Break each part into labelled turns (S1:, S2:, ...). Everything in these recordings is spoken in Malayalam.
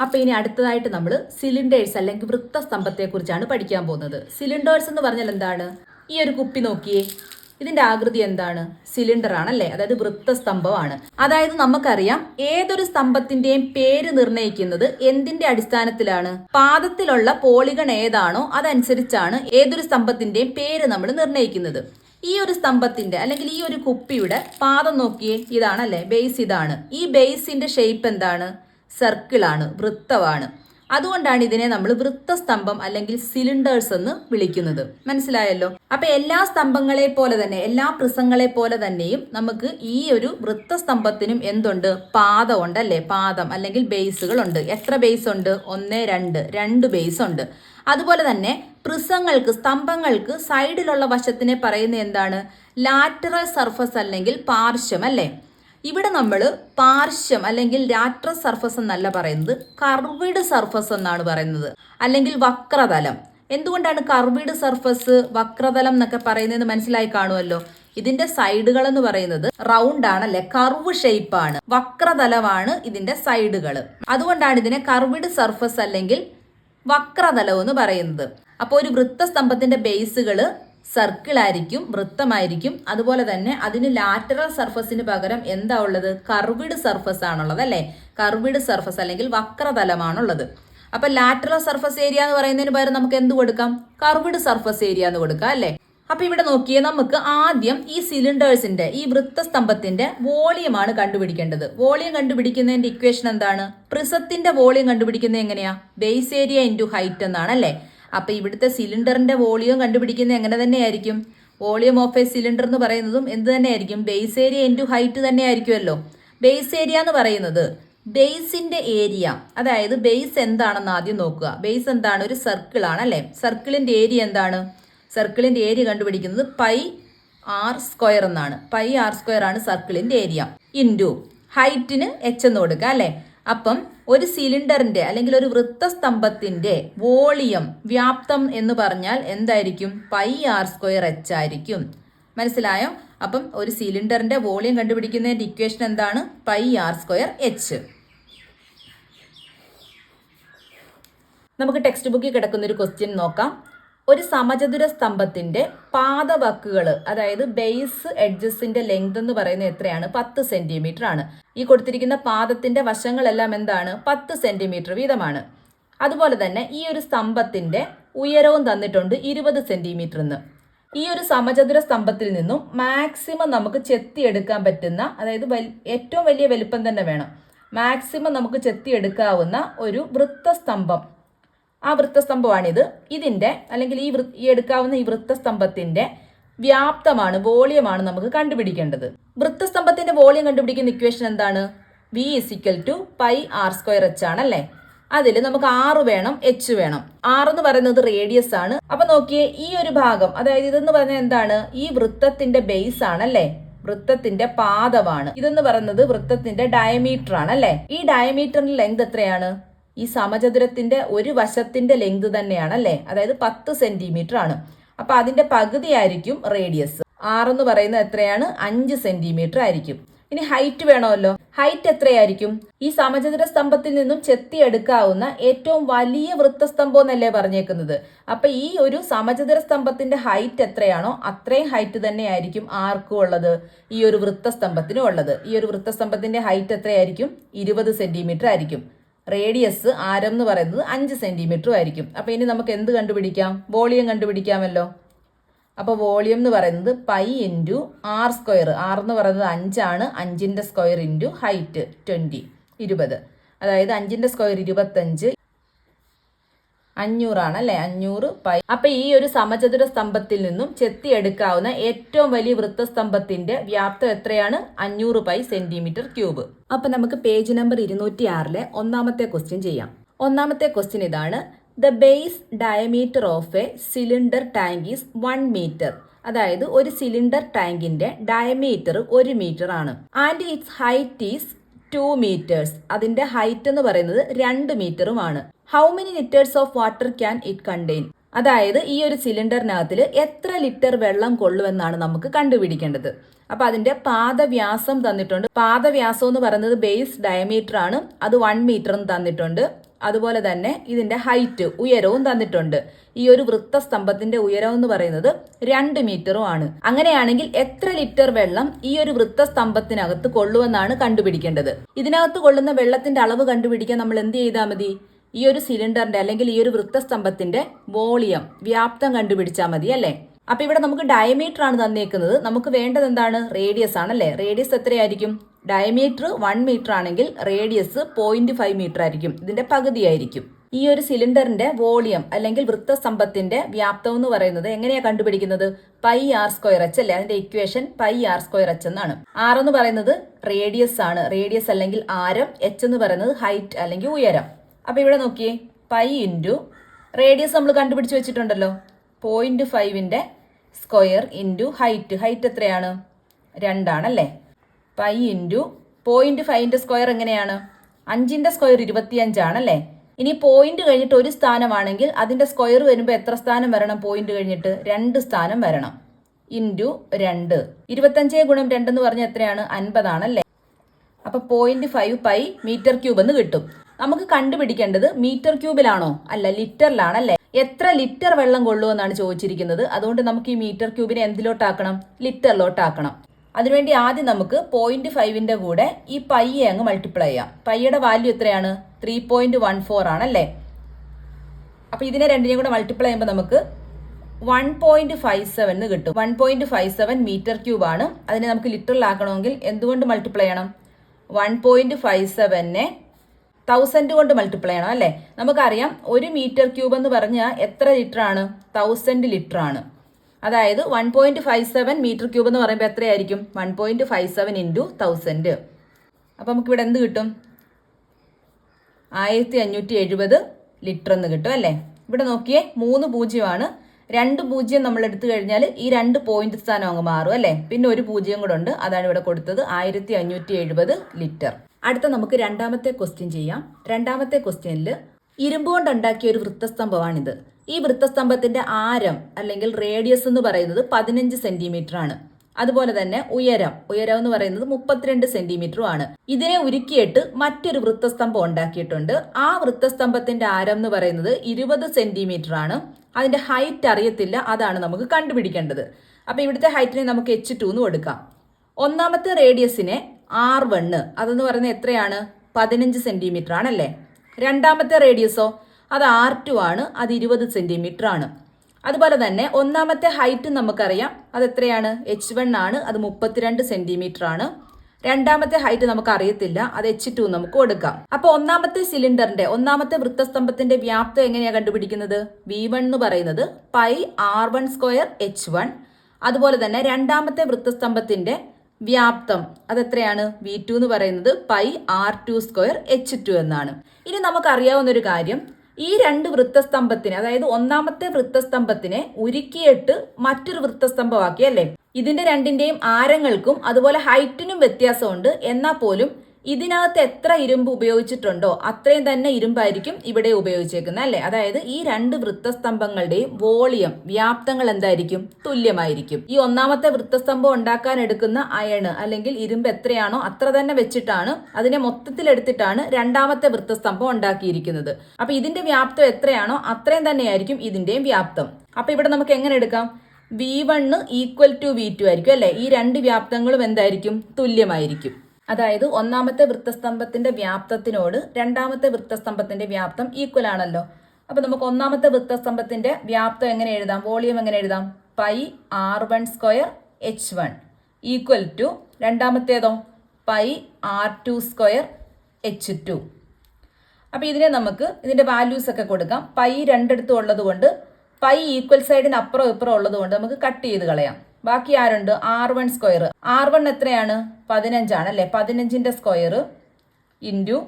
S1: അപ്പൊ ഇനി അടുത്തതായിട്ട് നമ്മൾ സിലിണ്ടേഴ്സ് അല്ലെങ്കിൽ വൃത്തസ്തംഭത്തെ കുറിച്ചാണ് പഠിക്കാൻ പോകുന്നത്. സിലിണ്ടേഴ്സ് എന്ന് പറഞ്ഞാൽ എന്താണ്? ഈ ഒരു കുപ്പി നോക്കിയേ. ഇതിന്റെ ആകൃതി എന്താണ്? സിലിണ്ടർ ആണല്ലേ? അതായത് വൃത്തസ്തംഭമാണ്. അതായത് നമുക്കറിയാം ഏതൊരു സ്തംഭത്തിന്റെയും പേര് നിർണയിക്കുന്നത് എന്തിന്റെ അടിസ്ഥാനത്തിലാണ്? പാദത്തിലുള്ള പോളിഗൺ ഏതാണോ അതനുസരിച്ചാണ് ഏതൊരു സ്തംഭത്തിന്റെയും പേര് നമ്മൾ നിർണയിക്കുന്നത്. ഈ ഒരു സ്തംഭത്തിന്റെ അല്ലെങ്കിൽ ഈ ഒരു കുപ്പിയുടെ പാദം നോക്കിയേ ഇതാണല്ലേ? ബേസ് ഇതാണ്. ഈ ബേസിന്റെ ഷേപ്പ് എന്താണ്? സർക്കിളാണ് വൃത്തമാണ്. അതുകൊണ്ടാണ് ഇതിനെ നമ്മൾ വൃത്തസ്തംഭം അല്ലെങ്കിൽ സിലിണ്ടേഴ്സ് എന്ന് വിളിക്കുന്നത്. മനസ്സിലായല്ലോ? അപ്പൊ എല്ലാ സ്തംഭങ്ങളെ പോലെ തന്നെ എല്ലാ പ്രിസങ്ങളെ പോലെ തന്നെയും നമുക്ക് ഈ ഒരു വൃത്തസ്തംഭത്തിനും എന്തുണ്ട്? പാദം ഉണ്ട് അല്ലേ? പാദം അല്ലെങ്കിൽ ബേസുകൾ ഉണ്ട് എത്ര ബേസ് ഉണ്ട് ഒന്ന് രണ്ട്. രണ്ട് ബേസ് ഉണ്ട് അതുപോലെ തന്നെ പ്രിസങ്ങൾക്ക് സ്തംഭങ്ങൾക്ക് സൈഡിലുള്ള വശത്തിനെ പറയുന്ന എന്താണ്? ലാറ്ററൽ സർഫസ് അല്ലെങ്കിൽ പാർശ്വം അല്ലേ? ഇവിടെ നമ്മൾ പാർശ്വം അല്ലെങ്കിൽ ലാറ്ററൽ സർഫസ് എന്നല്ല പറയുന്നത് കർവിഡ് സർഫസ് എന്നാണ് പറയുന്നത്. അല്ലെങ്കിൽ വക്രതലം. എന്തുകൊണ്ടാണ് കർവിഡ് സർഫസ് വക്രതലം എന്നൊക്കെ പറയുന്നത് മനസ്സിലായി കാണുമല്ലോ? ഇതിന്റെ സൈഡുകൾ എന്ന് പറയുന്നത് റൗണ്ട് ആണല്ലേ കർവ് ഷേപ്പ് ആണ്. വക്രതലമാണ് ഇതിന്റെ സൈഡുകൾ അതുകൊണ്ടാണ് ഇതിനെ കർവിഡ് സർഫസ് അല്ലെങ്കിൽ വക്രതലം എന്ന് പറയുന്നത്. അപ്പോൾ ഒരു വൃത്തസ്തംഭത്തിന്റെ ബേസുകൾ സർക്കിൾ ആയിരിക്കും വൃത്തമായിരിക്കും. അതുപോലെ തന്നെ അതിന് ലാറ്ററൽ സർഫസിന് പകരം എന്താ ഉള്ളത്? കർവിഡ് സർഫസ് ആണുള്ളത് അല്ലേ? കർവിഡ് സർഫസ് അല്ലെങ്കിൽ വക്രതലമാണുള്ളത്. അപ്പൊ ലാറ്ററൽ സർഫസ് ഏരിയ എന്ന് പറയുന്നതിന് പകരം നമുക്ക് എന്ത് കൊടുക്കാം? കർവിഡ് സർഫസ് ഏരിയ എന്ന് കൊടുക്കാം അല്ലേ? അപ്പൊ ഇവിടെ നോക്കിയേ നമുക്ക് ആദ്യം ഈ സിലിണ്ടേഴ്സിന്റെ ഈ വൃത്തസ്തംഭത്തിന്റെ വോളിയമാണ് കണ്ടുപിടിക്കേണ്ടത്. വോളിയം കണ്ടുപിടിക്കുന്നതിന്റെ ഇക്വേഷൻ എന്താണ്? പ്രിസത്തിന്റെ വോളിയം കണ്ടുപിടിക്കുന്നത് എങ്ങനെയാ? ബേസ് ഏരിയ ഇന്റു ഹൈറ്റ് എന്നാണ് അല്ലേ? അപ്പൊ ഇവിടുത്തെ സിലിണ്ടറിന്റെ വോളിയം കണ്ടുപിടിക്കുന്നത് എങ്ങനെ തന്നെയായിരിക്കും? വോളിയം ഓഫ് എ സിലിണ്ടർ എന്ന് പറയുന്നതും എന്ത് തന്നെയായിരിക്കും? ബേസ് ഏരിയ ഇന്റു ഹൈറ്റ് തന്നെയായിരിക്കുമല്ലോ. ബേസ് ഏരിയ എന്ന് പറയുന്നത് ബേസിന്റെ ഏരിയ. അതായത് ബേസ് എന്താണെന്ന് ആദ്യം നോക്കുക. ബേസ് എന്താണ്? ഒരു സർക്കിൾ ആണ് അല്ലേ? സർക്കിളിന്റെ ഏരിയ എന്താണ്? സർക്കിളിന്റെ ഏരിയ കണ്ടുപിടിക്കുന്നത് പൈ ആർ സ്ക്വയർ എന്നാണ്. പൈ ആർ സ്ക്വയർ ആണ് സർക്കിളിന്റെ ഏരിയ. ഇന്റു ഹൈറ്റിന് എച്ച് എന്ന് കൊടുക്കുക അല്ലേ? അപ്പം ഒരു സിലിണ്ടറിന്റെ അല്ലെങ്കിൽ ഒരു വൃത്തസ്തംഭത്തിന്റെ വോളിയം വ്യാപ്തം എന്ന് പറഞ്ഞാൽ എന്തായിരിക്കും? പൈ ആർ സ്ക്വയർ എച്ച് ആയിരിക്കും. മനസ്സിലായോ? അപ്പം ഒരു സിലിണ്ടറിന്റെ വോളിയം കണ്ടുപിടിക്കുന്നതിന്റെ ഇക്വേഷൻ എന്താണ്? Pi R square H. നമുക്ക് ടെക്സ്റ്റ് ബുക്കിൽ കിടക്കുന്ന ഒരു ക്വസ്റ്റ്യൻ നോക്കാം. ഒരു സമചതുര സ്തംഭത്തിന്റെ പാദവക്കുകൾ അതായത് ബേസ് എഡ്ജസിന്റെ ലെങ്ത് എന്ന് പറയുന്നത് എത്രയാണ്? പത്ത് സെന്റിമീറ്റർ ആണ്. ഈ കൊടുത്തിരിക്കുന്ന പാദത്തിന്റെ വശങ്ങളെല്ലാം എന്താണ്? പത്ത് സെന്റിമീറ്റർ വീതമാണ്. അതുപോലെ തന്നെ ഈ ഒരു സ്തംഭത്തിന്റെ ഉയരവും തന്നിട്ടുണ്ട് ഇരുപത് സെന്റിമീറ്റർ എന്ന്. ഈ ഒരു സമചതുര സ്തംഭത്തിൽ നിന്നും മാക്സിമം നമുക്ക് ചെത്തിയെടുക്കാൻ പറ്റുന്ന അതായത് ഏറ്റവും വലിയ വലിപ്പം തന്നെ വേണം. മാക്സിമം നമുക്ക് ചെത്തിയെടുക്കാവുന്ന ഒരു വൃത്തസ്തംഭം ആ വൃത്തസ്തംഭമാണിത്. ഇതിന്റെ അല്ലെങ്കിൽ ഈ ഈ എടുക്കാവുന്ന ഈ വൃത്തസ്തംഭത്തിന്റെ വ്യാപ്തമാണ് വോളിയമാണ് നമുക്ക് കണ്ടുപിടിക്കേണ്ടത്. വൃത്തസ്തംഭത്തിന്റെ വോളിയം കണ്ടുപിടിക്കുന്ന ഇക്വേഷൻ എന്താണ്? V is equal to pi R square H ആണ് അല്ലേ അതിൽ നമുക്ക് ആറ് വേണം എച്ച് വേണം. ആറ് എന്ന് പറയുന്നത് റേഡിയസ് ആണ്. അപ്പൊ നോക്കിയേ ഈ ഒരു ഭാഗം അതായത് ഇതെന്ന് പറഞ്ഞാൽ എന്താണ്? ഈ വൃത്തത്തിന്റെ ബേസ് ആണല്ലേ? വൃത്തത്തിന്റെ പാദമാണ് ഇതെന്ന് പറയുന്നത് വൃത്തത്തിന്റെ ഡയമീറ്റർ ആണ് അല്ലേ ഈ ഡയമീറ്ററിന്റെ ലെങ്ത് എത്രയാണ്? ഈ സമചതുരത്തിന്റെ ഒരു വശത്തിന്റെ ലെങ്ത് തന്നെയാണ് അല്ലേ അതായത് പത്ത് സെന്റിമീറ്റർ ആണ്. അപ്പൊ അതിന്റെ പകുതി ആയിരിക്കും റേഡിയസ് ആർ എന്ന് പറയുന്നത് എത്രയാണ്? അഞ്ച് സെന്റിമീറ്റർ ആയിരിക്കും. ഇനി ഹൈറ്റ് വേണമല്ലോ. ഹൈറ്റ് എത്രയായിരിക്കും? ഈ സമചതുര സ്തംഭത്തിൽ നിന്നും ചെത്തിയെടുക്കാവുന്ന ഏറ്റവും വലിയ വൃത്തസ്തംഭം എന്നല്ലേ പറഞ്ഞേക്കുന്നത്? അപ്പൊ ഈ ഒരു സമചതുര സ്തംഭത്തിന്റെ ഹൈറ്റ് എത്രയാണോ അത്രയും ഹൈറ്റ് തന്നെയായിരിക്കും ആർക്കും ഉള്ളത്. ഈ ഒരു വൃത്തസ്തംഭത്തിനും ഉള്ളത്. ഈ ഒരു വൃത്തസ്തംഭത്തിന്റെ ഹൈറ്റ് എത്രയായിരിക്കും? ഇരുപത് സെന്റിമീറ്റർ ആയിരിക്കും. റേഡിയസ് ആരം എന്ന് പറയുന്നത് അഞ്ച് സെന്റിമീറ്റർ ആയിരിക്കും. അപ്പോൾ ഇനി നമുക്ക് എന്ത് കണ്ടുപിടിക്കാം? വോളിയം കണ്ടുപിടിക്കാമല്ലോ. അപ്പോൾ വോളിയം എന്ന് പറയുന്നത് pi into R square R എന്ന് പറയുന്നത് അഞ്ചാണ് അഞ്ചിന്റെ സ്ക്വയർ ഇന്റു ഹൈറ്റ് ട്വന്റി ഇരുപത്. അതായത് അഞ്ചിന്റെ സ്ക്വയർ ഇരുപത്തഞ്ച് അഞ്ഞൂറാണ് അല്ലെ അഞ്ഞൂറ് പൈ അപ്പൊ ഈ ഒരു സമചതുര സ്തംഭത്തിൽ നിന്നും ചെത്തിയെടുക്കാവുന്ന ഏറ്റവും വലിയ വൃത്തസ്തംഭത്തിന്റെ വ്യാപ്തം എത്രയാണ്? അഞ്ഞൂറ് പൈ സെന്റിമീറ്റർ ക്യൂബ്. അപ്പൊ നമുക്ക് പേജ് നമ്പർ ഇരുന്നൂറ്റി ആറിലെ ഒന്നാമത്തെ ക്വസ്റ്റ്യൻ ചെയ്യാം. ഒന്നാമത്തെ ക്വസ്റ്റ്യൻ ഇതാണ്. The base diameter of a cylinder tank is one metre. അതായത് ഒരു സിലിണ്ടർ ടാങ്കിന്റെ ഡയമീറ്റർ ഒരു മീറ്റർ ആണ് and its height is two metres അതിന്റെ ഹൈറ്റ് എന്ന് പറയുന്നത് രണ്ട് മീറ്ററുമാണ് how many litres of water can it contain അതായത് ഈ ഒരു സിലിണ്ടറിനകത്തിൽ എത്ര ലിറ്റർ വെള്ളം കൊള്ളുമെന്നാണ് നമുക്ക് കണ്ടുപിടിക്കേണ്ടത്. അപ്പൊ അതിന്റെ പാദവ്യാസം തന്നിട്ടുണ്ട്. പാദവ്യാസം എന്ന് പറയുന്നത് ബേസ് ഡയമീറ്റർ ആണ്. അത് വൺ മീറ്റർ എന്ന് തന്നിട്ടുണ്ട്. അതുപോലെ തന്നെ ഇതിന്റെ ഹൈറ്റ് ഉയരവും തന്നിട്ടുണ്ട്. ഈ ഒരു വൃത്തസ്തംഭത്തിന്റെ ഉയരം എന്ന് പറയുന്നത് രണ്ട് മീറ്ററും ആണ്. അങ്ങനെയാണെങ്കിൽ എത്ര ലിറ്റർ വെള്ളം ഈ ഒരു വൃത്തസ്തംഭത്തിനകത്ത് കൊള്ളുമെന്നാണ് കണ്ടുപിടിക്കേണ്ടത്. ഇതിനകത്ത് കൊള്ളുന്ന വെള്ളത്തിന്റെ അളവ് കണ്ടുപിടിക്കാൻ നമ്മൾ എന്ത് ചെയ്താൽ മതി? ഈ ഒരു സിലിണ്ടറിന്റെ അല്ലെങ്കിൽ ഈ ഒരു വൃത്തസ്തംഭത്തിന്റെ വോളിയം വ്യാപ്തം കണ്ടുപിടിച്ചാൽ മതി അല്ലേ? അപ്പൊ ഇവിടെ നമുക്ക് ഡയമീറ്റർ ആണ് തന്നേക്കുന്നത്. നമുക്ക് വേണ്ടത് എന്താണ്? റേഡിയസ് ആണല്ലേ? റേഡിയസ് എത്രയായിരിക്കും? ഡയമീറ്റർ വൺ മീറ്റർ ആണെങ്കിൽ റേഡിയസ് പോയിന്റ് ഫൈവ് മീറ്റർ ആയിരിക്കും ഇതിന്റെ പകുതിയായിരിക്കും. ഈ ഒരു സിലിണ്ടറിന്റെ വോളിയം അല്ലെങ്കിൽ വൃത്തസ്തംഭത്തിന്റെ വ്യാപ്തം എന്ന് പറയുന്നത് എങ്ങനെയാ കണ്ടുപിടിക്കുന്നത്? പൈ ആർ സ്ക്വയർ എച്ച് അല്ലേ? അതിന്റെ equation pi R square H എന്നാണ്. ആർ എന്ന് പറയുന്നത് റേഡിയസ് ആണ്. റേഡിയസ് അല്ലെങ്കിൽ ആരം എച്ച് എന്ന് പറയുന്നത് ഹൈറ്റ് അല്ലെങ്കിൽ ഉയരം. അപ്പൊ ഇവിടെ നോക്കിയേ. പൈ ഇന്റു റേഡിയസ് നമ്മൾ കണ്ടുപിടിച്ച് വെച്ചിട്ടുണ്ടല്ലോ. പോയിന്റ് ഫൈവിന്റെ സ്ക്വയർ ഇന്റു ഹൈറ്റ് ഹൈറ്റ് എത്രയാണ്? രണ്ടാണല്ലേ പൈ ഇന്റു പോയിന്റ് ഫൈവിന്റെ സ്ക്വയർ എങ്ങനെയാണ്? അഞ്ചിന്റെ സ്ക്വയർ ഇരുപത്തിയഞ്ചാണല്ലേ? ഇനി പോയിന്റ് കഴിഞ്ഞിട്ട് ഒരു സ്ഥാനമാണെങ്കിൽ അതിന്റെ സ്ക്വയർ വരുമ്പോൾ എത്ര സ്ഥാനം വരണം പോയിന്റ് കഴിഞ്ഞിട്ട്? രണ്ട് സ്ഥാനം വരണം. ഇന്റു രണ്ട്. ഇരുപത്തഞ്ചേ ഗുണം രണ്ടെന്ന് പറഞ്ഞാൽ എത്രയാണ്? അൻപതാണല്ലേ? അപ്പൊ point five pi metre cube എന്ന് കിട്ടും. നമുക്ക് കണ്ടുപിടിക്കേണ്ടത് മീറ്റർ ക്യൂബിലാണോ അല്ല ലിറ്ററിലാണല്ലേ? എത്ര ലിറ്റർ വെള്ളം കൊള്ളുമെന്നാണ് ചോദിച്ചിരിക്കുന്നത്. അതുകൊണ്ട് നമുക്ക് ഈ മീറ്റർ ക്യൂബിനെ എന്തിലോട്ടാക്കണം? ലിറ്ററിലോട്ടാക്കണം. അതിനുവേണ്ടി ആദ്യം നമുക്ക് പോയിന്റ് ഫൈവിന്റെ കൂടെ ഈ പയ്യെ അങ്ങ് മൾട്ടിപ്ലൈ ചെയ്യാം. പയ്യയുടെ വാല്യൂ എത്രയാണ്? ത്രീ പോയിന്റ് വൺ ഫോർ ആണല്ലേ? അപ്പോൾ ഇതിനെ രണ്ടിനെയും കൂടെ മൾട്ടിപ്ലൈ ചെയ്യുമ്പോൾ നമുക്ക് വൺ പോയിന്റ് ഫൈവ് സെവൻ എന്ന് കിട്ടും. One point five seven metre cube ആണ്. അതിനെ നമുക്ക് ലിറ്ററിലാക്കണമെങ്കിൽ എന്തുകൊണ്ട് മൾട്ടിപ്ലൈ ചെയ്യണം? വൺ പോയിന്റ് ഫൈവ് സെവനെ തൗസൻഡ് കൊണ്ട് മൾട്ടിപ്ലൈ ചെയ്യണം അല്ലേ? നമുക്കറിയാം ഒരു മീറ്റർ ക്യൂബ് എന്ന് പറഞ്ഞാൽ എത്ര ലിറ്റർ ആണ്? തൗസൻഡ് ലിറ്റർ ആണ്. അതായത് one point five seven metre cube എന്ന് പറയുമ്പോൾ എത്രയായിരിക്കും? One point five seven into thousand അപ്പം നമുക്കിവിടെ എന്ത് കിട്ടും? ആയിരത്തി അഞ്ഞൂറ്റി എഴുപത് ലിറ്റർ എന്ന് കിട്ടും അല്ലേ? ഇവിടെ നോക്കിയേ മൂന്ന് പൂജ്യമാണ്. രണ്ട് പൂജ്യം നമ്മൾ എടുത്തു കഴിഞ്ഞാൽ ഈ രണ്ട് പോയിന്റ് സ്ഥാനം അങ്ങ് മാറും അല്ലേ? പിന്നെ ഒരു പൂജ്യം കൂടെ ഉണ്ട്. അതാണ് ഇവിടെ കൊടുത്തത് ആയിരത്തി അഞ്ഞൂറ്റി എഴുപത് ലിറ്റർ അടുത്ത നമുക്ക് രണ്ടാമത്തെ ക്വസ്റ്റ്യൻ ചെയ്യാം. രണ്ടാമത്തെ ക്വസ്റ്റ്യനിൽ ഇരുമ്പ് കൊണ്ട് ഉണ്ടാക്കിയ ഒരു വൃത്തസ്തംഭമാണിത്. ഈ വൃത്തസ്തംഭത്തിന്റെ ആരം അല്ലെങ്കിൽ റേഡിയസ് എന്ന് പറയുന്നത് പതിനഞ്ച് സെന്റിമീറ്റർ ആണ്. അതുപോലെ തന്നെ ഉയരം ഉയരം എന്ന് പറയുന്നത് മുപ്പത്തിരണ്ട് സെന്റിമീറ്ററും ആണ്. ഇതിനെ ഉരുക്കിയിട്ട് മറ്റൊരു വൃത്തസ്തംഭം ഉണ്ടാക്കിയിട്ടുണ്ട്. ആ വൃത്തസ്തംഭത്തിന്റെ ആരം എന്ന് പറയുന്നത് ഇരുപത് സെന്റിമീറ്റർ ആണ്. അതിന്റെ ഹൈറ്റ് അറിയത്തില്ല അതാണ് നമുക്ക് കണ്ടുപിടിക്കേണ്ടത്. അപ്പൊ ഇവിടുത്തെ ഹൈറ്റിനെ നമുക്ക് എച്ച് ടു എന്ന് കൊടുക്കാം. ഒന്നാമത്തെ റേഡിയസിനെ ആർ വണ്ണ് അതെന്ന് പറയുന്നത് എത്രയാണ്? പതിനഞ്ച് സെന്റിമീറ്റർ ആണല്ലേ? രണ്ടാമത്തെ റേഡിയസോ അത് ആർ ടു ആണ് അത് ഇരുപത് സെന്റിമീറ്റർ ആണ്. അതുപോലെ തന്നെ ഒന്നാമത്തെ ഹൈറ്റ് നമുക്കറിയാം അത് എത്രയാണ്? എച്ച് വൺ ആണ് അത് മുപ്പത്തിരണ്ട് സെന്റിമീറ്റർ ആണ്. രണ്ടാമത്തെ ഹൈറ്റ് നമുക്ക് അറിയത്തില്ല അത് എച്ച് ടു നമുക്ക് കൊടുക്കാം. അപ്പോൾ ഒന്നാമത്തെ സിലിണ്ടറിന്റെ ഒന്നാമത്തെ വൃത്തസ്തംഭത്തിന്റെ വ്യാപ്തം എങ്ങനെയാണ് കണ്ടുപിടിക്കുന്നത്? വി വൺ എന്ന് പറയുന്നത് pi R one square H one അതുപോലെ തന്നെ രണ്ടാമത്തെ വൃത്തസ്തംഭത്തിന്റെ വ്യാപ്തം അതെത്രയാണ് വി ടു എന്ന് പറയുന്നത് pi R two square H two എന്നാണ്. ഇനി നമുക്കറിയാവുന്ന ഒരു കാര്യം ഈ രണ്ട് വൃത്തസ്തംഭത്തിന് അതായത് ഒന്നാമത്തെ വൃത്തസ്തംഭത്തിനെ ഉരുക്കിയിട്ട് മറ്റൊരു വൃത്തസ്തംഭമാക്കി അല്ലേ? ഇതിന്റെ രണ്ടിന്റെയും ആരങ്ങൾക്കും അതുപോലെ ഹൈറ്റിനും വ്യത്യാസമുണ്ട്. എന്നാൽ പോലും ഇതിനകത്ത് എത്ര ഇരുമ്പ് ഉപയോഗിച്ചിട്ടുണ്ടോ അത്രയും തന്നെ ഇരുമ്പായിരിക്കും ഇവിടെ ഉപയോഗിച്ചേക്കുന്നത് അല്ലേ? അതായത് ഈ രണ്ട് വൃത്തസ്തംഭങ്ങളുടെയും വോളിയം വ്യാപ്തങ്ങൾ എന്തായിരിക്കും? തുല്യമായിരിക്കും. ഈ ഒന്നാമത്തെ വൃത്തസ്തംഭം ഉണ്ടാക്കാൻ എടുക്കുന്ന അയണ് അല്ലെങ്കിൽ ഇരുമ്പ് എത്രയാണോ അത്ര തന്നെ വെച്ചിട്ടാണ് അതിനെ മൊത്തത്തിൽ എടുത്തിട്ടാണ് രണ്ടാമത്തെ വൃത്തസ്തംഭം ഉണ്ടാക്കിയിരിക്കുന്നത്. അപ്പൊ ഇതിന്റെ വ്യാപ്തം എത്രയാണോ അത്രയും തന്നെയായിരിക്കും ഇതിന്റെയും വ്യാപ്തം. അപ്പൊ ഇവിടെ നമുക്ക് എങ്ങനെ എടുക്കാം? V one equal to V two ആയിരിക്കും അല്ലെ? ഈ രണ്ട് വ്യാപ്തങ്ങളും എന്തായിരിക്കും? തുല്യമായിരിക്കും. അതായത് ഒന്നാമത്തെ വൃത്തസ്തംഭത്തിന്റെ വ്യാപ്തത്തിനോട് രണ്ടാമത്തെ വൃത്തസ്തംഭത്തിന്റെ വ്യാപ്തം ഈക്വൽ ആണല്ലോ. അപ്പൊ നമുക്ക് ഒന്നാമത്തെ വൃത്തസ്തംഭത്തിന്റെ വ്യാപ്തം എങ്ങനെ എഴുതാം? വോളിയം എങ്ങനെ എഴുതാം? Pi R one square H one equal to രണ്ടാമത്തേതോ? Pi R two square H two അപ്പോൾ ഇതിനെ നമുക്ക് ഇതിന്റെ വാല്യൂസ് ഒക്കെ കൊടുക്കാം. പൈ രണ്ടിടത്തും ഉള്ളത് കൊണ്ട് പൈ ഈക്വൽ സൈഡിന് അപ്പുറം ഇപ്പുറം ഉള്ളത് കൊണ്ട് നമുക്ക് കട്ട് ചെയ്ത് കളയാം. ബാക്കി ആരുണ്ട്? R one square. R one എത്രയാണ്? പതിനഞ്ചാണ് അല്ലേ? പതിനഞ്ചിന്റെ square into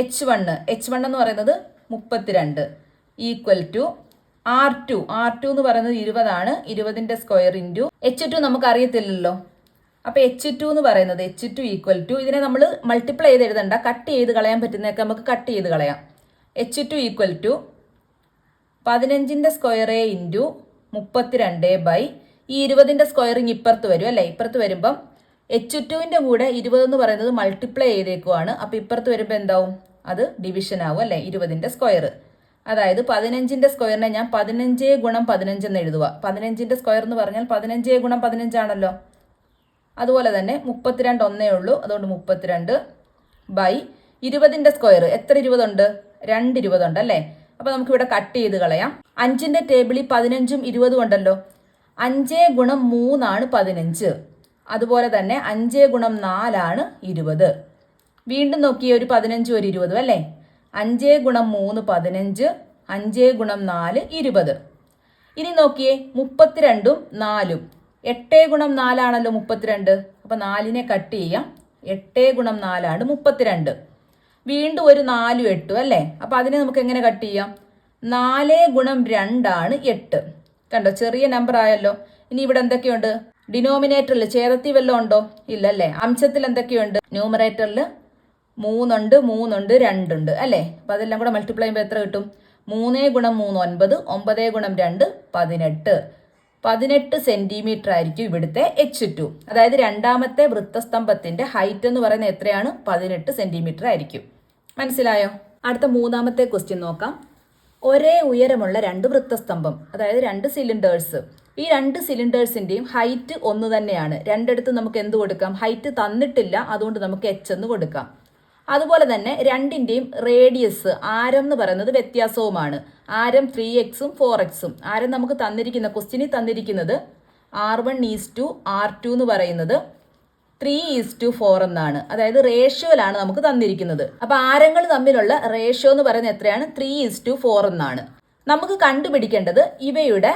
S1: H one H one എന്ന് പറയുന്നത് മുപ്പത്തിരണ്ട്. Equal to R two. R two എന്ന് പറയുന്നത് ഇരുപതാണ്. ഇരുപതിന്റെ സ്ക്വയർ ഇന്റു എച്ച് ടു നമുക്ക് അറിയത്തില്ലല്ലോ. അപ്പോൾ എച്ച് ടു എന്ന് പറയുന്നത് എച്ച് ടു ഈക്വൽ ടു. ഇതിനെ നമ്മൾ മൾട്ടിപ്ലൈ ചെയ്ത് എഴുതണ്ട. കട്ട് ചെയ്ത് കളയാൻ പറ്റുന്നതൊക്കെ നമുക്ക് കട്ട് ചെയ്ത് കളയാം. എച്ച് ടു ഈക്വൽ ടു പതിനഞ്ചിന്റെ സ്ക്വയർ ഇന്റു മുപ്പത്തിരണ്ട് ബൈ ഈ ഇരുപതിന്റെ സ്ക്വയറിങ് ഇപ്പുറത്ത് വരും അല്ലേ? ഇപ്പുറത്ത് വരുമ്പം എച്ച് ടുവിന്റെ കൂടെ ഇരുപത് എന്ന് പറയുന്നത് മൾട്ടിപ്ലൈ ചെയ്തേക്കുവാണ്. അപ്പോൾ ഇപ്പുറത്ത് വരുമ്പോൾ എന്താവും? അത് ഡിവിഷൻ ആവും അല്ലേ? ഇരുപതിന്റെ സ്ക്വയർ അതായത് പതിനഞ്ചിന്റെ സ്ക്വയറിനെ ഞാൻ പതിനഞ്ചേ ഗുണം പതിനഞ്ച് എന്ന് എഴുതുക. പതിനഞ്ചിന്റെ സ്ക്വയർ എന്ന് പറഞ്ഞാൽ പതിനഞ്ചേ ഗുണം പതിനഞ്ചാണല്ലോ അതുപോലെ തന്നെ മുപ്പത്തിരണ്ട് ഒന്നേ ഉള്ളൂ. അതുകൊണ്ട് മുപ്പത്തിരണ്ട് ബൈ ഇരുപതിന്റെ സ്ക്വയർ എത്ര ഇരുപതുണ്ട്? രണ്ട് ഇരുപതുണ്ട് അല്ലേ? അപ്പോൾ നമുക്കിവിടെ കട്ട് ചെയ്ത് കളയാം. അഞ്ചിന്റെ ടേബിളിൽ പതിനഞ്ചും ഇരുപതും ഉണ്ടല്ലോ. അഞ്ച് ഗുണം മൂന്നാണ് പതിനഞ്ച്. അതുപോലെ തന്നെ അഞ്ച് ഗുണം നാലാണ് ഇരുപത്. വീണ്ടും നോക്കിയേ ഒരു പതിനഞ്ചും ഒരു ഇരുപതും അല്ലേ? അഞ്ച് ഗുണം മൂന്ന് പതിനഞ്ച് അഞ്ച് ഗുണം നാല് ഇരുപത്. ഇനി നോക്കിയേ മുപ്പത്തിരണ്ടും നാലും. എട്ട് ഗുണം നാലാണല്ലോ മുപ്പത്തിരണ്ട്. അപ്പോൾ നാലിനെ കട്ട് ചെയ്യാം. എട്ട് ഗുണം നാലാണ് മുപ്പത്തിരണ്ട്. വീണ്ടും ഒരു നാലും എട്ടും അല്ലേ? അപ്പോൾ അതിനെ നമുക്ക് എങ്ങനെ കട്ട് ചെയ്യാം? നാല് ഗുണം രണ്ടാണ് എട്ട്. കണ്ടോ ചെറിയ നമ്പർ ആയല്ലോ. ഇനി ഇവിടെ എന്തൊക്കെയുണ്ട്? ഡിനോമിനേറ്ററിൽ ചേതത്തി വല്ലതും ഉണ്ടോ? ഇല്ലല്ലേ. അംശത്തിൽ എന്തൊക്കെയുണ്ട്? ന്യൂമറേറ്ററിൽ മൂന്നുണ്ട് മൂന്നുണ്ട് രണ്ടുണ്ട് അല്ലേ? അപ്പം അതെല്ലാം കൂടെ മൾട്ടിപ്ലൈ ചെയ്യുമ്പോൾ എത്ര കിട്ടും? മൂന്നേ ഗുണം മൂന്ന് ഒൻപത് ഒമ്പതേ ഗുണം രണ്ട് പതിനെട്ട്. പതിനെട്ട് സെന്റിമീറ്റർ ആയിരിക്കും ഇവിടുത്തെ എച്ച് ടു അതായത് രണ്ടാമത്തെ വൃത്തസ്തംഭത്തിന്റെ ഹൈറ്റ് എന്ന് പറയുന്നത് എത്രയാണ്? പതിനെട്ട് സെന്റിമീറ്റർ ആയിരിക്കും. മനസ്സിലായോ? അടുത്ത മൂന്നാമത്തെ ക്വസ്റ്റ്യൻ നോക്കാം. ഒരേ ഉയരമുള്ള രണ്ട് വൃത്തസ്തംഭം അതായത് രണ്ട് സിലിണ്ടേഴ്സ് ഈ രണ്ട് സിലിണ്ടേഴ്സിന്റെയും ഹൈറ്റ് ഒന്ന് തന്നെയാണ്. രണ്ടിടത്ത് നമുക്ക് എന്ത് കൊടുക്കാം? ഹൈറ്റ് തന്നിട്ടില്ല അതുകൊണ്ട് നമുക്ക് എച്ച് എന്ന് കൊടുക്കാം. അതുപോലെ തന്നെ രണ്ടിന്റെയും റേഡിയസ് ആരം എന്ന് പറയുന്നത് വ്യത്യാസവുമാണ്. ആരം ത്രീ എക്സും ഫോർ എക്സും ആരം നമുക്ക് തന്നിരിക്കുന്ന ക്വസ്റ്റിനിൽ തന്നിരിക്കുന്നത് R one is to R two എന്ന് പറയുന്നത് ത്രീ ഈസ് ടു ഫോർ എന്നാണ്. അതായത് റേഷ്യോയിലാണ് നമുക്ക് തന്നിരിക്കുന്നത്. അപ്പൊ ആരങ്ങൾ തമ്മിലുള്ള റേഷ്യോ എന്ന് പറയുന്നത് എത്രയാണ്? ത്രീ ഈസ് ടു ഫോർ എന്നാണ്. നമുക്ക് കണ്ടുപിടിക്കേണ്ടത് ഇവയുടെ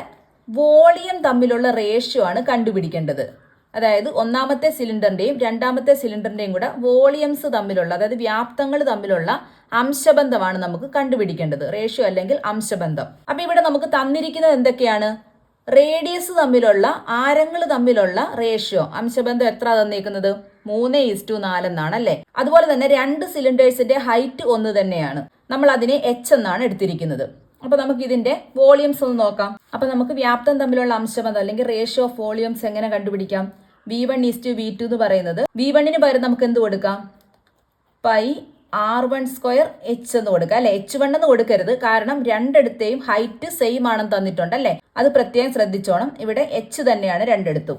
S1: വോളിയം തമ്മിലുള്ള റേഷ്യോ ആണ് കണ്ടുപിടിക്കേണ്ടത്. അതായത് ഒന്നാമത്തെ സിലിണ്ടറിന്റെയും രണ്ടാമത്തെ സിലിണ്ടറിന്റെയും കൂടെ വോളിയംസ് തമ്മിലുള്ള അതായത് വ്യാപ്തങ്ങൾ തമ്മിലുള്ള അംശബന്ധമാണ് നമുക്ക് കണ്ടുപിടിക്കേണ്ടത്. റേഷ്യോ അല്ലെങ്കിൽ അംശബന്ധം. അപ്പൊ ഇവിടെ നമുക്ക് തന്നിരിക്കുന്നത് എന്തൊക്കെയാണ്? റേഡിയസ് തമ്മിലുള്ള ആരങ്ങൾ തമ്മിലുള്ള റേഷ്യോ അംശബന്ധം എത്ര തന്നിരിക്കുന്നത്? മൂന്ന് ഈസ് ടു നാലെന്നാണ് അല്ലേ? അതുപോലെ തന്നെ രണ്ട് സിലിണ്ടേഴ്സിന്റെ ഹൈറ്റ് ഒന്ന് തന്നെയാണ്. നമ്മൾ അതിനെ എച്ച് എന്നാണ് എടുത്തിരിക്കുന്നത്. അപ്പൊ നമുക്ക് ഇതിന്റെ വോളിയംസ് ഒന്ന് നോക്കാം. അപ്പൊ നമുക്ക് വ്യാപ്തം തമ്മിലുള്ള അംശബന്ധം അല്ലെങ്കിൽ റേഷ്യോ ഓഫ് വോളിയംസ് എങ്ങനെ കണ്ടുപിടിക്കാം? V one is to V two എന്ന് പറയുന്നത്. വി വണ്ണിന് പകരം നമുക്ക് എന്ത് കൊടുക്കാം? Pi R one square H എന്ന് കൊടുക്കുക അല്ലെ? എച്ച് വൺ എന്ന് കൊടുക്കരുത്. കാരണം രണ്ടിടത്തെയും ഹൈറ്റ് സെയിം ആണെന്ന് തന്നിട്ടുണ്ട് അല്ലേ? അത് പ്രത്യേകം ശ്രദ്ധിച്ചോണം. ഇവിടെ എച്ച് തന്നെയാണ് രണ്ടിടത്തും.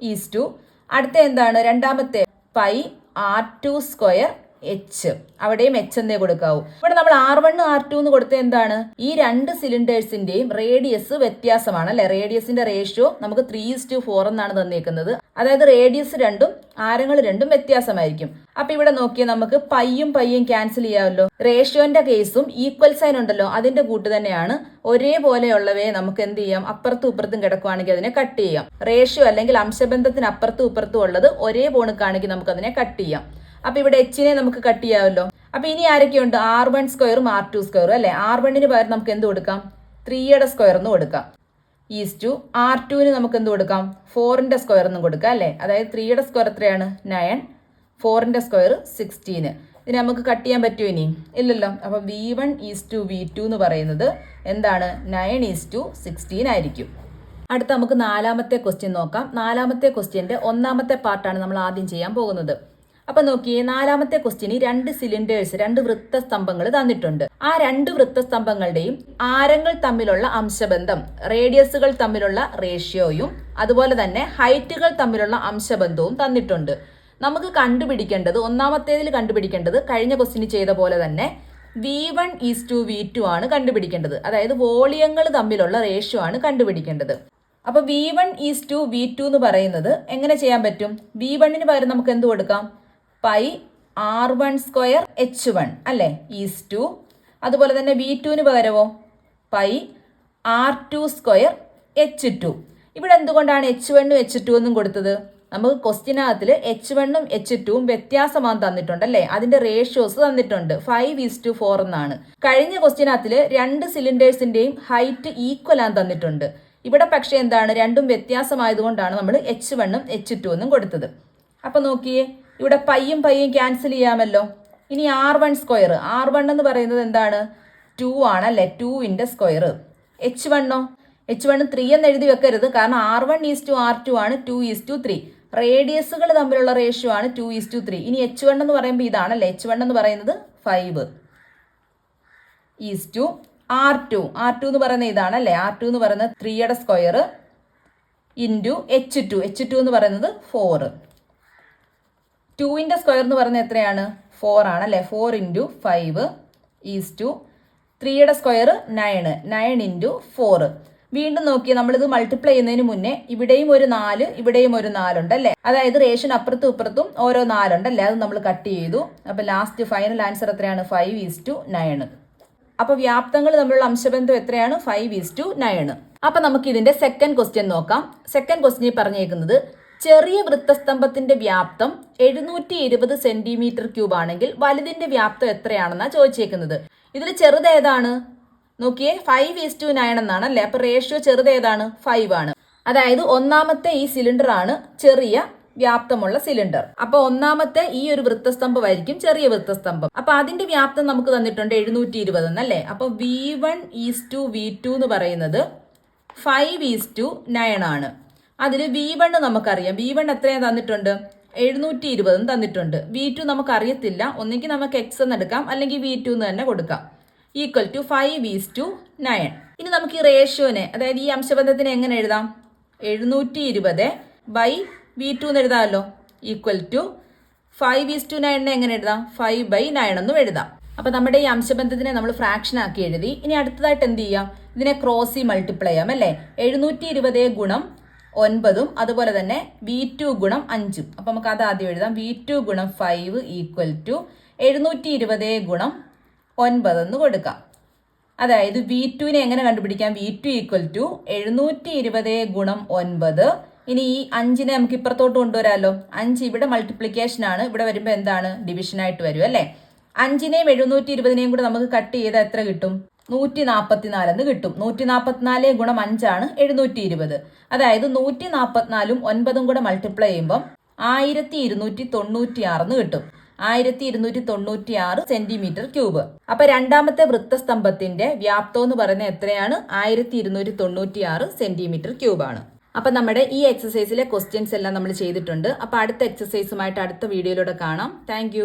S1: ഈസ് ടു അടുത്ത എന്താണ്? രണ്ടാമത്തെ pi R two square H അവിടെയും എച്ച് എന്നേ കൊടുക്കാവൂ. ഇവിടെ നമ്മൾ ആർ വൺ ആർ ടു എന്ന് കൊടുത്ത എന്താണ്? ഈ രണ്ട് സിലിണ്ടേഴ്സിന്റെയും റേഡിയസ് വ്യത്യാസമാണ് അല്ലെ? റേഡിയസിന്റെ റേഷ്യോ നമുക്ക് ത്രീ ഇസ് ടു ഫോർ എന്നാണ് തന്നേക്കുന്നത്. അതായത് റേഡിയസ് രണ്ടും ആരങ്ങൾ രണ്ടും വ്യത്യാസമായിരിക്കും. അപ്പൊ ഇവിടെ നോക്കിയാൽ നമുക്ക് പയ്യും പയ്യും ക്യാൻസൽ ചെയ്യാമല്ലോ. റേഷ്യോന്റെ കേസും ഈക്വൽ സൈൻ ഉണ്ടല്ലോ. അതിന്റെ കൂട്ട് തന്നെയാണ് ഒരേപോലെയുള്ളവയെ നമുക്ക് എന്ത് ചെയ്യാം? അപ്പുറത്തും ഇപ്പുറത്തും കിടക്കുവാണെങ്കിൽ അതിനെ കട്ട് ചെയ്യാം. റേഷ്യോ അല്ലെങ്കിൽ അംശബന്ധത്തിന് അപ്പുറത്തും ഇപ്പുറത്തും ഉള്ളത് ഒരേ പോണുക്കാണെങ്കിൽ നമുക്ക് അതിനെ കട്ട് ചെയ്യാം. അപ്പൊ ഇവിടെ എച്ചിനെ നമുക്ക് കട്ട് ചെയ്യാമല്ലോ. അപ്പൊ ഇനി ആരൊക്കെയുണ്ട്? ആർ വൺ സ്ക്വയറും ആർ ടു സ്ക്വയറും അല്ലെ? ആർ വണ്ണിന് പകരം നമുക്ക് എന്ത് കൊടുക്കാം? ത്രീയുടെ സ്ക്വയർ എന്ന് കൊടുക്കാം. ഈസ് ടു ആർ ടുവിന് നമുക്ക് എന്ത് കൊടുക്കാം? ഫോറിന്റെ സ്ക്വയർ എന്നും കൊടുക്കാം അല്ലേ? അതായത് ത്രീയുടെ സ്ക്വയർ എത്രയാണ്? നയൻ ഫോറിന്റെ സ്ക്വയർ സിക്സ്റ്റീന് ഇനി നമുക്ക് കട്ട് ചെയ്യാൻ പറ്റുമോ ഇനി? ഇല്ലല്ലോ. അപ്പൊ V one is to V two എന്ന് പറയുന്നത് എന്താണ്? നയൻ ഈസ് ടു സിക്സ്റ്റീൻ ആയിരിക്കും. അടുത്ത നമുക്ക് നാലാമത്തെ ക്വസ്റ്റ്യൻ നോക്കാം. നാലാമത്തെ ക്വസ്റ്റ്യന്റെ ഒന്നാമത്തെ പാർട്ടാണ് നമ്മൾ ആദ്യം ചെയ്യാൻ പോകുന്നത്. അപ്പൊ നോക്കിയേ നാലാമത്തെ ക്വസ്റ്റ്യന് രണ്ട് സിലിണ്ടേഴ്സ് രണ്ട് വൃത്തസ്തംഭങ്ങൾ തന്നിട്ടുണ്ട്. ആ രണ്ട് വൃത്തസ്തംഭങ്ങളുടെയും ആരങ്ങൾ തമ്മിലുള്ള അംശബന്ധം റേഡിയസുകൾ തമ്മിലുള്ള റേഷ്യോയും അതുപോലെ തന്നെ ഹൈറ്റുകൾ തമ്മിലുള്ള അംശബന്ധവും തന്നിട്ടുണ്ട്. നമുക്ക് കണ്ടുപിടിക്കേണ്ടത് ഒന്നാമത്തേതിൽ കണ്ടുപിടിക്കേണ്ടത് കഴിഞ്ഞ ക്വസ്റ്റ്യന് ചെയ്ത പോലെ തന്നെ V one is to V two ആണ് കണ്ടുപിടിക്കേണ്ടത്. അതായത് വോളിയങ്ങൾ തമ്മിലുള്ള റേഷ്യോ ആണ് കണ്ടുപിടിക്കേണ്ടത്. അപ്പൊ V one is to V two എന്ന് പറയുന്നത് എങ്ങനെ ചെയ്യാൻ പറ്റും? വി വണ്ണിന് പകരം നമുക്ക് എന്ത് കൊടുക്കാം? Pi R one square H one അല്ലേ? Is to. അതുപോലെ തന്നെ വി ടുവിന് പകരമോ pi R two square H two. ഇവിടെ എന്തുകൊണ്ടാണ് എച്ച് വണ്ണും എച്ച് ടു എന്നും കൊടുത്തത്? നമുക്ക് ക്വസ്റ്റ്യനകത്തിൽ എച്ച് വണ്ണും എച്ച് ടുവും വ്യത്യാസമാണ് തന്നിട്ടുണ്ട് അല്ലേ? അതിന്റെ റേഷ്യോസ് തന്നിട്ടുണ്ട്. ഫൈവ് ഈസ് ടു ഫോർ എന്നാണ്. കഴിഞ്ഞ ക്വസ്റ്റ്യനകത്തിൽ രണ്ട് സിലിണ്ടേഴ്സിന്റെയും ഹൈറ്റ് ഈക്വൽ ആണ് തന്നിട്ടുണ്ട്. ഇവിടെ പക്ഷേ എന്താണ്? രണ്ടും വ്യത്യാസമായതുകൊണ്ടാണ് നമ്മൾ എച്ച് വണ്ണും എച്ച് ടു എന്നും കൊടുത്തത്. അപ്പൊ നോക്കിയേ. ഇവിടെ പയ്യും പയ്യും ക്യാൻസൽ ചെയ്യാമല്ലോ. ഇനി R one square R one എന്ന് പറയുന്നത് എന്താണ്? ടു ആണ് അല്ലേ ടുവിന്റെ സ്ക്വയർ എച്ച് വണ്ണോ എച്ച് വൺ ത്രീ എന്ന് എഴുതി വെക്കരുത്. കാരണം R one is to R two ആണ് ടു ഈസ് ടു ത്രീ റേഡിയസുകൾ തമ്മിലുള്ള റേഷ്യോ ആണ് ടു ഈസ് ടു ത്രീ ഇനി എച്ച് വൺ എന്ന് പറയുമ്പോൾ ഇതാണല്ലേ? എച്ച് വൺ എന്ന് പറയുന്നത് five is to R two R two എന്ന് പറയുന്നത് ഇതാണ് അല്ലേ ആർ ടു എന്ന് പറയുന്നത് ത്രീയുടെ square into H two H two എന്ന് പറയുന്നത് ഫോറ് ടുവിന്റെ സ്ക്വയർ എന്ന് പറയുന്നത് എത്രയാണ്? ഫോർ ആണ് അല്ലേ? Four into five is to ത്രീയുടെ square nine nine into four വീണ്ടും നോക്കി നമ്മളിത് മൾട്ടിപ്ലൈ ചെയ്യുന്നതിന് മുന്നേ ഇവിടെയും ഒരു നാല് ഇവിടെയും ഒരു നാലുണ്ട് അല്ലേ? അതായത് റേഷൻ അപ്പുറത്തും ഇപ്പുറത്തും ഓരോ നാലുണ്ട് അല്ലേ? അത് നമ്മൾ കട്ട് ചെയ്തു. അപ്പോൾ ലാസ്റ്റ് ഫൈനൽ ആൻസർ എത്രയാണ്? ഫൈവ് ഈസ് ടു നയൺ അപ്പോൾ വ്യാപ്തങ്ങൾ തമ്മിലുള്ള അംശബന്ധം എത്രയാണ്? ഫൈവ് ഈസ് ടു നയൺ അപ്പോൾ നമുക്ക് ഇതിന്റെ സെക്കൻഡ് ക്വസ്റ്റ്യൻ നോക്കാം സെക്കൻഡ് ക്വസ്റ്റ്യൻ പറഞ്ഞേക്കുന്നത് ചെറിയ വൃത്തസ്തംഭത്തിന്റെ വ്യാപ്തം എഴുന്നൂറ്റി ഇരുപത് സെന്റിമീറ്റർ ക്യൂബ് ആണെങ്കിൽ വലുതിന്റെ വ്യാപ്തം എത്രയാണെന്നാണ് ചോദിച്ചേക്കുന്നത്. ഇതിൽ ചെറുത് ഏതാണ്? നോക്കിയേ ഫൈവ് ഈസ് ടു നയൻ എന്നാണ് അല്ലേ? അപ്പൊ റേഷ്യോ ചെറുത് ഏതാണ്? ഫൈവ് ആണ്. അതായത് ഒന്നാമത്തെ ഈ സിലിണ്ടർ ആണ് ചെറിയ വ്യാപ്തമുള്ള സിലിണ്ടർ അപ്പൊ ഒന്നാമത്തെ ഈ ഒരു വൃത്തസ്തംഭമായിരിക്കും ചെറിയ വൃത്തസ്തംഭം. അപ്പൊ അതിന്റെ വ്യാപ്തം നമുക്ക് തന്നിട്ടുണ്ട് എഴുന്നൂറ്റി ഇരുപത് എന്നല്ലേ? അപ്പൊ V one is to V two എന്ന് പറയുന്നത് ഫൈവ് ഈസ് ടു നയൻ ആണ്. അതിൽ വി വൺ നമുക്കറിയാം. വി വൺ എത്രയാണ് തന്നിട്ടുണ്ട്? എഴുന്നൂറ്റി ഇരുപതും തന്നിട്ടുണ്ട്. വി ടു നമുക്ക് അറിയത്തില്ല ഒന്നെങ്കിൽ നമുക്ക് എക്സ് എന്ന് എടുക്കാം. അല്ലെങ്കിൽ വി ടു എന്ന് തന്നെ കൊടുക്കാം. Equal to five is to nine ഇനി നമുക്ക് ഈ റേഷ്യോനെ അതായത് ഈ അംശബന്ധത്തിനെ എങ്ങനെ എഴുതാം? എഴുന്നൂറ്റി ഇരുപത് ബൈ വി ടു എന്ന് എഴുതാമല്ലോ. Equal to five is to നയണിനെ എങ്ങനെ എഴുതാം? ഫൈവ് ബൈ നയൻ എന്നും എഴുതാം. അപ്പോൾ നമ്മുടെ ഈ അംശബന്ധത്തിനെ നമ്മൾ ഫ്രാക്ഷൻ ആക്കി എഴുതി. ഇനി അടുത്തതായിട്ട് എന്ത് ചെയ്യാം? ഇതിനെ ക്രോസി മൾട്ടിപ്ലൈ ചെയ്യാം അല്ലേ? എഴുന്നൂറ്റി ഇരുപത് ഗുണം ഒൻപതും അതുപോലെ തന്നെ വി ടു ഗുണം അഞ്ചും. അപ്പൊ നമുക്ക് അത് ആദ്യം എഴുതാം. വി ടു ഗുണം ഫൈവ് ഈക്വൽ ടു എഴുന്നൂറ്റി ഇരുപത് ഗുണം ഒൻപത് എന്ന് കൊടുക്കാം. അതായത് വി ടുവിനെ എങ്ങനെ കണ്ടുപിടിക്കാം? വി ടു ഈക്വൽ ടു എഴുന്നൂറ്റി ഇരുപത് ഗുണം ഒൻപത്. ഇനി ഈ അഞ്ചിനെ നമുക്ക് ഇപ്പുറത്തോട്ട് കൊണ്ടുവരാമല്ലോ അഞ്ച് ഇവിടെ മൾട്ടിപ്ലിക്കേഷൻ ആണ്. ഇവിടെ വരുമ്പോൾ എന്താണ്? ഡിവിഷൻ ആയിട്ട് വരും അല്ലേ? അഞ്ചിനെയും എഴുന്നൂറ്റി ഇരുപതിനെയും കൂടെ നമുക്ക് കട്ട് ചെയ്താൽ എത്ര കിട്ടും? നൂറ്റി നാൽപ്പത്തിനാലെന്ന് കിട്ടും. നൂറ്റി നാൽപ്പത്തിനാല് ഗുണം അഞ്ചാണ് എഴുന്നൂറ്റി ഇരുപത് അതായത് നൂറ്റി നാൽപ്പത്തിനാലും ഒൻപതും കൂടെ മൾട്ടിപ്ലൈ ചെയ്യുമ്പം ആയിരത്തി ഇരുന്നൂറ്റി തൊണ്ണൂറ്റി ആറെന്ന് കിട്ടും. ആയിരത്തി ഇരുന്നൂറ്റി തൊണ്ണൂറ്റി ആറ് സെന്റിമീറ്റർ ക്യൂബ് അപ്പൊ രണ്ടാമത്തെ വൃത്തസ്തംഭത്തിന്റെ വ്യാപ്തം എന്ന് പറയുന്നത് എത്രയാണ്? ആയിരത്തി ഇരുന്നൂറ്റി തൊണ്ണൂറ്റി ആറ് സെന്റിമീറ്റർ ക്യൂബ് ആണ്. അപ്പൊ നമ്മുടെ ഈ എക്സസൈസിലെ ക്വസ്റ്റ്യൻസ് എല്ലാം നമ്മൾ ചെയ്തിട്ടുണ്ട്. അപ്പൊ അടുത്ത എക്സസൈസുമായിട്ട് അടുത്ത വീഡിയോയിലൂടെ കാണാം. താങ്ക്